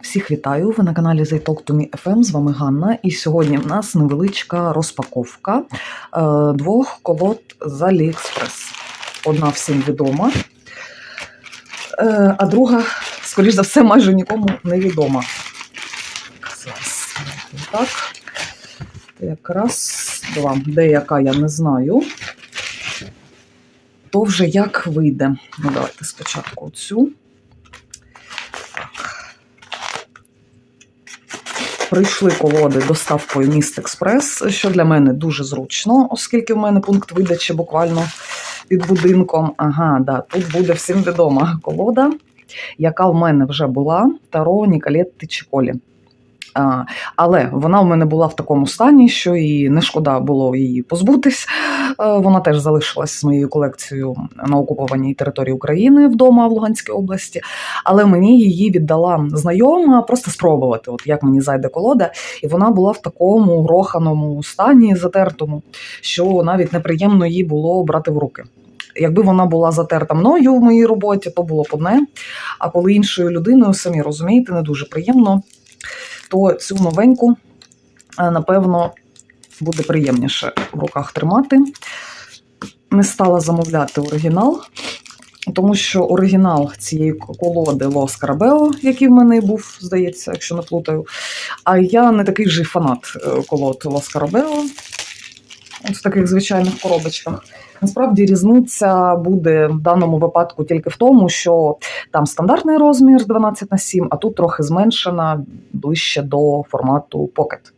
Всіх вітаю! Ви на каналі The Talk to Me FM, З вами Ганна. І сьогодні в нас невеличка розпаковка е, двох колод з AliExpress. Одна всім відома, е, а друга, скоріш за все, майже нікому не відома. Зараз так. Якраз два. Деяка я не знаю. То вже як вийде. Ну, давайте спочатку цю. Прийшли колоди доставкою Міст Експрес, що для мене дуже зручно, оскільки в мене пункт видачі буквально під будинком. Ага, да, тут буде всім відома колода, яка в мене вже була Таро Ніколетти Чіколі. Але вона в мене була в такому стані, що і не шкода було її позбутись. Е, Вона теж залишилась з моєю колекцією на окупованій території України вдома в Луганській області. Але мені її віддала знайома просто спробувати, от як мені зайде колода. І вона була в такому гроханому стані, затертому, що навіть неприємно її було брати в руки. Якби вона була затерта мною в моїй роботі, то було б одне. А коли іншою людиною, самі розумієте, не дуже приємно то цю новеньку, е, напевно, буде приємніше в руках тримати. Не стала замовляти оригінал, тому що оригінал цієї колоди Лос Карабео, який в мене був, здається, якщо не плутаю. А я не такий же фанат е, колод Лос Карабео. От в таких звичайних коробочках. Насправді різниця буде в даному випадку тільки в тому, що там стандартний розмір 12 на 7, а тут трохи зменшена ближче до формату Pocket.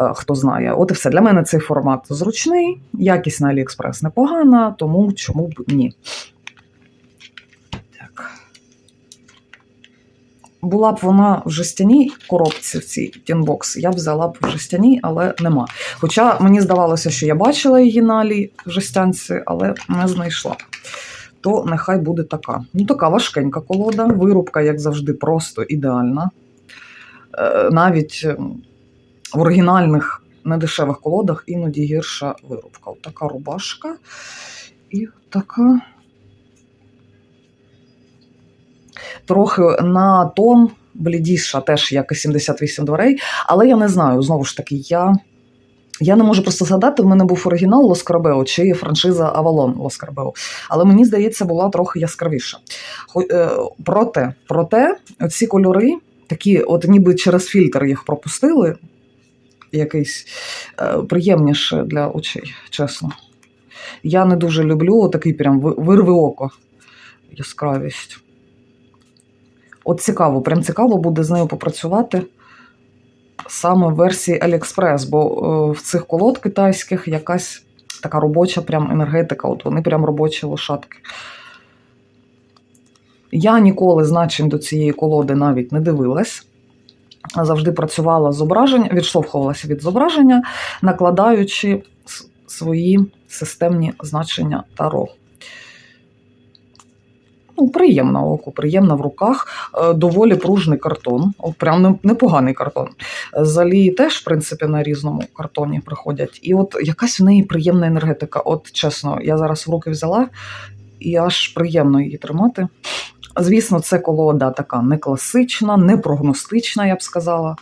Е, Хто знає, от і все. Для мене цей формат зручний, якість на AliExpress непогана, тому чому б ні. Була б вона в жестяній коробці в цій тінбокс, я б взяла б в жестяній, але нема. Хоча мені здавалося, що я бачила її на Алі в жестянці, але не знайшла. То нехай буде така. Ну, така важкенька колода, вирубка, як завжди, просто ідеальна. Е, Навіть в оригінальних недешевих колодах іноді гірша вирубка. Така рубашка і така. Трохи на тон блідіша, теж як і 78 дверей. Але я не знаю, знову ж таки, я. Я не можу просто згадати, в мене був оригінал Лос Карбео чи франшиза Авалон Лос Карбео. Але мені здається, була трохи яскравіша. Е, Проте, проте, ці кольори, такі, от ніби через фільтр їх пропустили, якийсь е, приємніше для очей, чесно. Я не дуже люблю такий прям вирви око яскравість. От цікаво, прям цікаво буде з нею попрацювати саме в версії AliExpress, бо е, в цих колод китайських якась така робоча прям енергетика, от вони прям робочі лошадки. Я ніколи значень до цієї колоди навіть не дивилась. Завжди працювала зображення, відштовхувалася від зображення, накладаючи свої системні значення таро. Ну, приємна оку, приємна в руках, Е, доволі пружний картон, прям непоганий картон. З Алії теж, в принципі, на різному картоні приходять. І от якась в неї приємна енергетика. От чесно, я зараз в руки взяла, і аж приємно її тримати. Звісно, це колода така не класична, не прогностична, я б сказала.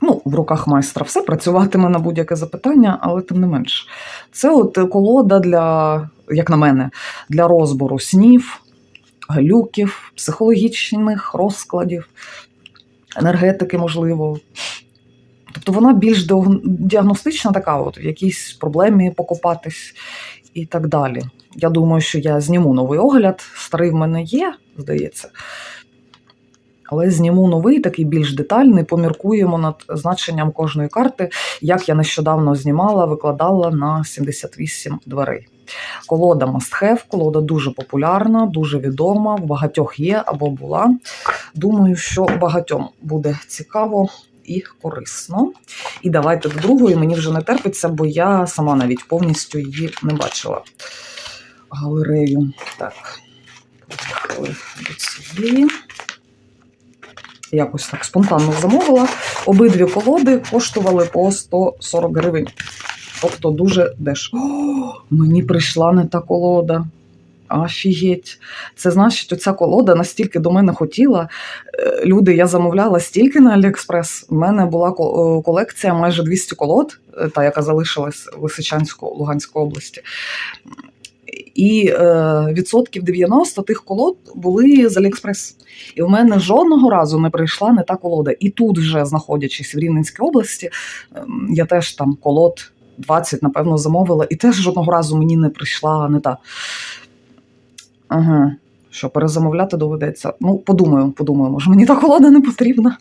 Ну, в руках майстра все працюватиме на будь-яке запитання, але тим не менш. Це от колода для, як на мене, для розбору снів, глюків, психологічних розкладів, енергетики, можливо. Тобто вона більш діагностична, така, от, в якійсь проблемі покопатись і так далі. Я думаю, що я зніму новий огляд. Старий в мене є, здається. Але зніму новий, такий більш детальний, поміркуємо над значенням кожної карти, як я нещодавно знімала, викладала на 78 дверей. Колода Must Have, колода дуже популярна, дуже відома, в багатьох є або була. Думаю, що багатьом буде цікаво і корисно. І давайте до другої, мені вже не терпиться, бо я сама навіть повністю її не бачила. Галерею. Так, поїхали до цієї. Якось так спонтанно замовила. Обидві колоди коштували по 140 гривень. Тобто дуже дешево. Мені прийшла не та колода. Офігеть. Це значить, оця колода настільки до мене хотіла. Е, Люди, я замовляла стільки на Аліекспрес. У мене була е, колекція майже 200 колод, е, та яка залишилась в Лисичанську, Луганської області. І е, відсотків 90 тих колод були з Аліекспрес. І в мене жодного разу не прийшла не та колода. І тут, вже знаходячись в Рівненській області, ем, я теж там колод 20, напевно, замовила, і теж жодного разу мені не прийшла не та. Ага. Що перезамовляти доведеться. Ну, подумаю, подумаю, може мені та колода не потрібна.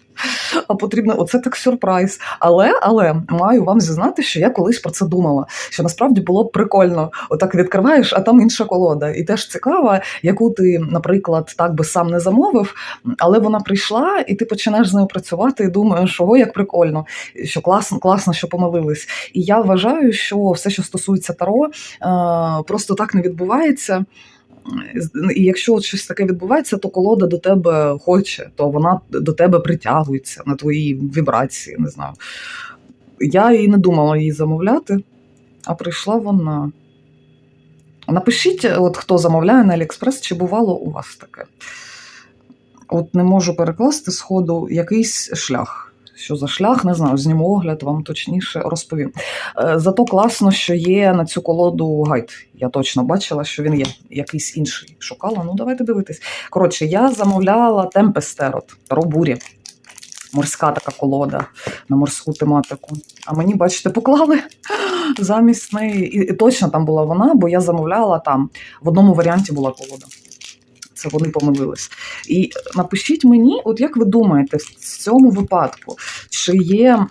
А потрібно, оце так сюрприз. Але, але маю вам зізнати, що я колись про це думала. Що насправді було б прикольно. Отак відкриваєш, а там інша колода. І теж цікава, яку ти, наприклад, так би сам не замовив, але вона прийшла, і ти починаєш з нею працювати і думаєш, ого, як прикольно, що класно, класно, що помилились. І я вважаю, що все, що стосується таро, е, просто так не відбувається. Якщо щось таке відбувається, то колода до тебе хоче, то вона до тебе притягується на твої вібрації. Не знаю. Я і не думала її замовляти, а прийшла вона. Напишіть, от хто замовляє на Аліекспрес, чи бувало у вас таке. От не можу перекласти з ходу якийсь шлях. Що за шлях, не знаю, зніму огляд, вам точніше розповім. Е, Зато класно, що є на цю колоду гайд. Я точно бачила, що він є. Якийсь інший шукала. Ну, давайте дивитись. Коротше, я замовляла Темпестерот, Робурі. Морська така колода на морську тематику. А мені, бачите, поклали замість неї. І, і точно там була вона, бо я замовляла там. В одному варіанті була колода. Це вони помилились. І напишіть мені, от як ви думаєте, в цьому випадку, чи є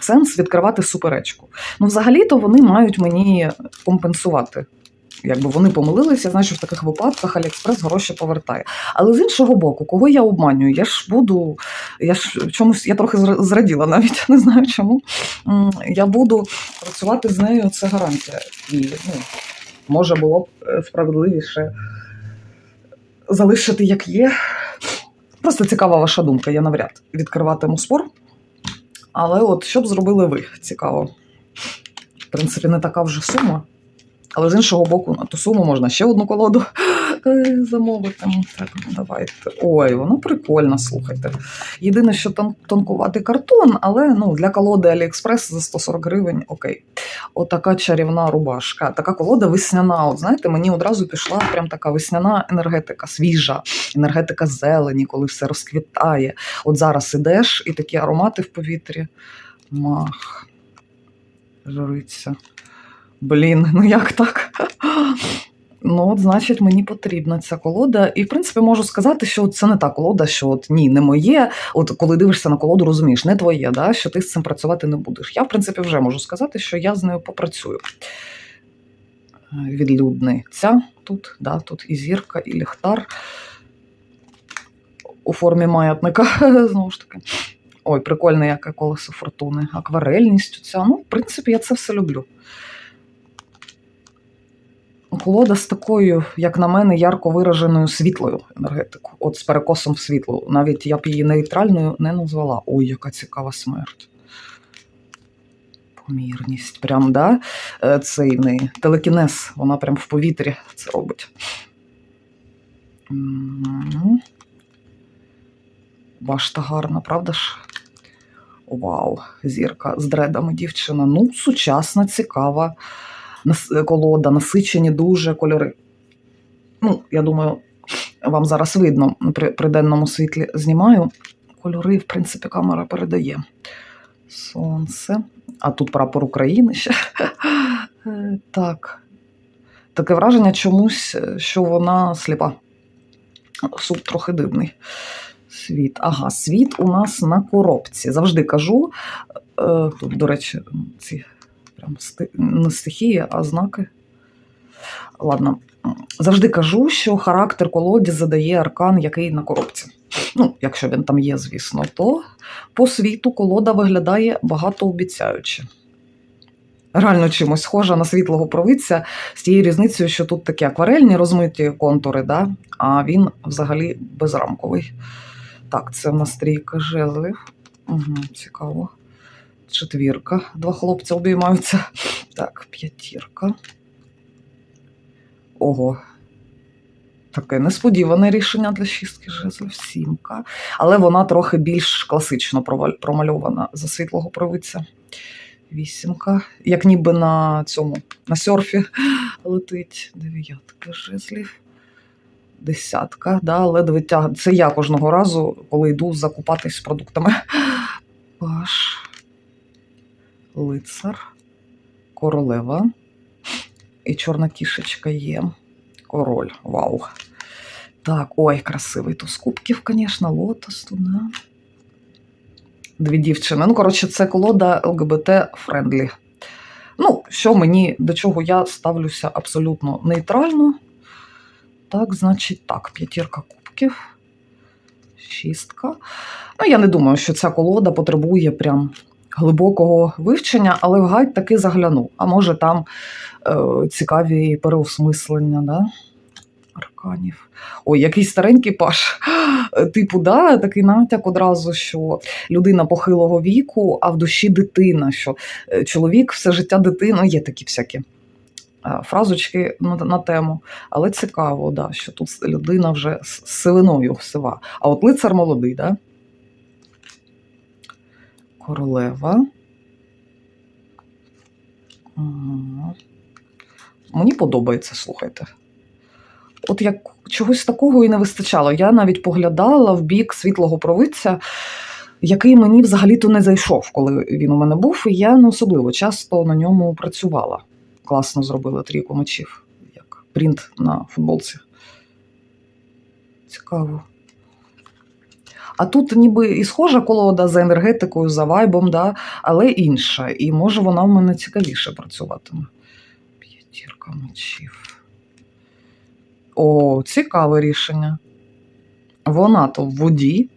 сенс відкривати суперечку? Ну, взагалі-то вони мають мені компенсувати. Якби вони помилилися, я знаю, що в таких випадках Аліекспрес гроші повертає. Але з іншого боку, кого я обманюю? Я ж буду, я ж чомусь, я трохи зраділа навіть, не знаю чому. Я буду працювати з нею, це гарантія. І ну, може було б е, справедливіше залишити як є. Просто цікава ваша думка, я навряд відкриватиму спор. Але от що б зробили ви? Цікаво. В принципі, не така вже сума. Але з іншого боку, на ту суму можна ще одну колоду е, замовити. Так, давайте. Ой, воно прикольно, слухайте. Єдине, що тон, тонкуватий картон, але ну, для колоди Аліекспрес за 140 гривень окей. Отака чарівна рубашка. Така колода весняна. От знаєте, мені одразу пішла прям така весняна енергетика, свіжа, енергетика зелені, коли все розквітає. От зараз ідеш і такі аромати в повітрі. Мах. Жриться. Блін, ну як так? Ну, от, значить, мені потрібна ця колода. І, в принципі, можу сказати, що це не та колода, що от ні, не моє. От коли дивишся на колоду, розумієш, не твоє, да? що ти з цим працювати не будеш. Я, в принципі, вже можу сказати, що я з нею попрацюю. Відлюдниця тут, да, тут і зірка, і ліхтар у формі маятника, знову ж таки. Ой, прикольне, яке колесо фортуни. Акварельність ця. Ну, в принципі, я це все люблю. Колода з такою, як на мене, ярко вираженою світлою енергетикою, от з перекосом в світло. Навіть я б її нейтральною не назвала. Ой, яка цікава смерть. Помірність. Прям, да? Е, Цей в неї телекінез, вона прям в повітрі це робить. Башта гарна, правда ж? Вау, зірка з дредами дівчина. Ну, сучасна, цікава колода, насичені дуже кольори. Ну, я думаю, вам зараз видно при, при денному світлі знімаю. Кольори, в принципі, камера передає. Сонце. А тут прапор України ще. Так. Таке враження чомусь, е, що вона сліпа. Суд трохи дивний. Світ. Ага, світ у нас на коробці. Завжди кажу. е, Тут, до речі, ці прям не стихії, а знаки. Ладно, завжди кажу, що характер колоді задає аркан, який на коробці. Ну, якщо він там є, звісно, то по світу колода виглядає багатообіцяюче. Реально чимось схожа на світлого провидця з тією різницею, що тут такі акварельні розмиті контури, да? а він взагалі безрамковий. Так, це в нас трійка жезлів. Угу, цікаво. Четвірка. Два хлопці обіймаються. Так, п'ятірка. Ого. Таке несподіване рішення для шістки жезлів, сімка. Але вона трохи більш класично промальована за світлого провидця. Вісімка. Як ніби на цьому, на серфі летить. Дев'ятка жезлів. Десятка, да, ледве тяг. Це я кожного разу, коли йду закупатись продуктами. Паш, лицар, королева. І чорна кішечка є. Король. Вау. Так, ой, красивий туз кубків, звісно, лотос да. Дві дівчини. Ну, коротше, це колода ЛГБТ френдлі. Ну, що мені, до чого я ставлюся абсолютно нейтрально. Так, значить, так, п'ятірка кубків, шістка. Ну, я не думаю, що ця колода потребує прям глибокого вивчення, але в гайд таки заглянув. А може там е, цікаві переосмислення, да? арканів. Ой, який старенький паш. Типу, да, такий натяк одразу, що людина похилого віку, а в душі дитина, що е, чоловік все життя дитина. Є такі всякі е, фразочки на, на тему. Але цікаво, да, що тут людина вже з сивиною сива. А от лицар молодий, да? Королева. Мені подобається, слухайте. От як чогось такого і не вистачало. Я навіть поглядала в бік світлого провидця, який мені взагалі-то не зайшов, коли він у мене був, і я не особливо часто на ньому працювала. Класно зробили трійку мечів, як принт на футболці. Цікаво. А тут ніби і схожа колода за енергетикою, за вайбом, да, але інша. І може вона в мене цікавіше працюватиме. П'ятірка мечів. О, цікаве рішення. Вона то в воді,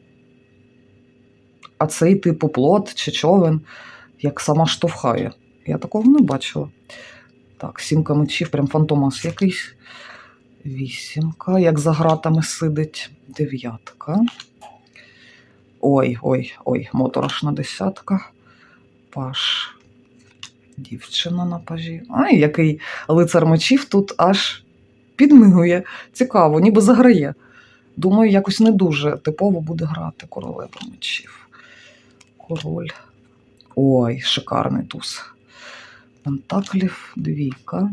а цей типу плот чи човен, як сама штовхає. Я такого не бачила. Так, сімка мечів, прям фантомас якийсь. Вісімка, як за гратами сидить. Дев'ятка. Ой, ой, ой, моторошна десятка. Паш. Дівчина на пажі. Ай, який лицар мечів тут аж підмигує. Цікаво, ніби заграє. Думаю, якось не дуже типово буде грати королева мечів. Король. Ой, шикарний туз. Пентаклів, двійка.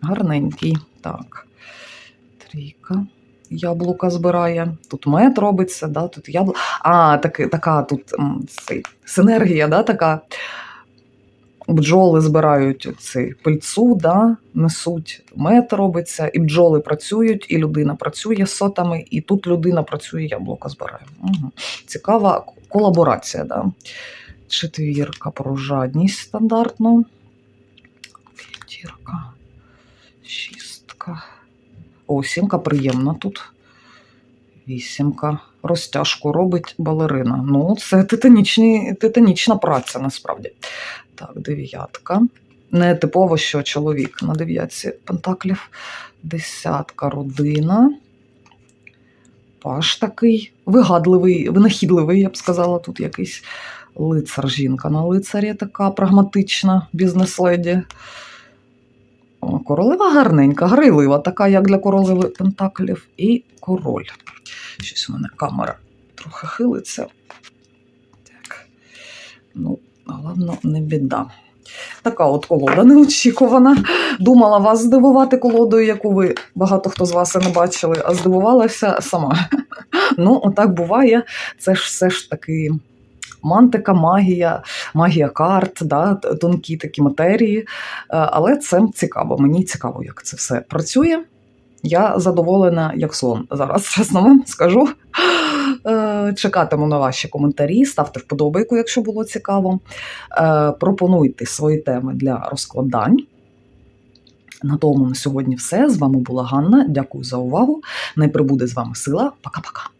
Гарненький. Так. Трійка. Яблука збирає. Тут мед робиться, да? тут яблу... А, так, така тут цей, синергія, да, така. Бджоли збирають цей пильцу, да, несуть, мед робиться, і бджоли працюють, і людина працює з сотами, і тут людина працює, яблука збирає. Угу. Цікава колаборація. Да. Четвірка про жадність стандартно. П'ятірка. О, сімка приємна тут. Вісімка. Розтяжку робить балерина. Ну, це титанічні, титанічна праця насправді. Так, дев'ятка. Не типово, що чоловік на дев'ятці пентаклів. Десятка родина. Паш такий вигадливий, винахідливий, я б сказала, тут якийсь лицар. Жінка на лицарі така прагматична, бізнес-леді. Королева гарненька, грайлива, така, як для королеви пентаклів, і король. Щось у мене камера трохи хилиться. Так. Ну, головно, не біда. Така от колода неочікувана. Думала вас здивувати колодою, яку ви багато хто з вас і не бачили, а здивувалася сама. Ну, отак буває. Це ж все ж таки мантика, магія, магія карт, да, тонкі такі матерії. Е, Але це цікаво. Мені цікаво, як це все працює. Я задоволена, як слон. Зараз чесно вам скажу. Е, Чекатиму на ваші коментарі, ставте вподобайку, якщо було цікаво. Е, Пропонуйте свої теми для розкладань. На тому на сьогодні все. З вами була Ганна. Дякую за увагу. Не прибуде з вами сила. Пока-пока.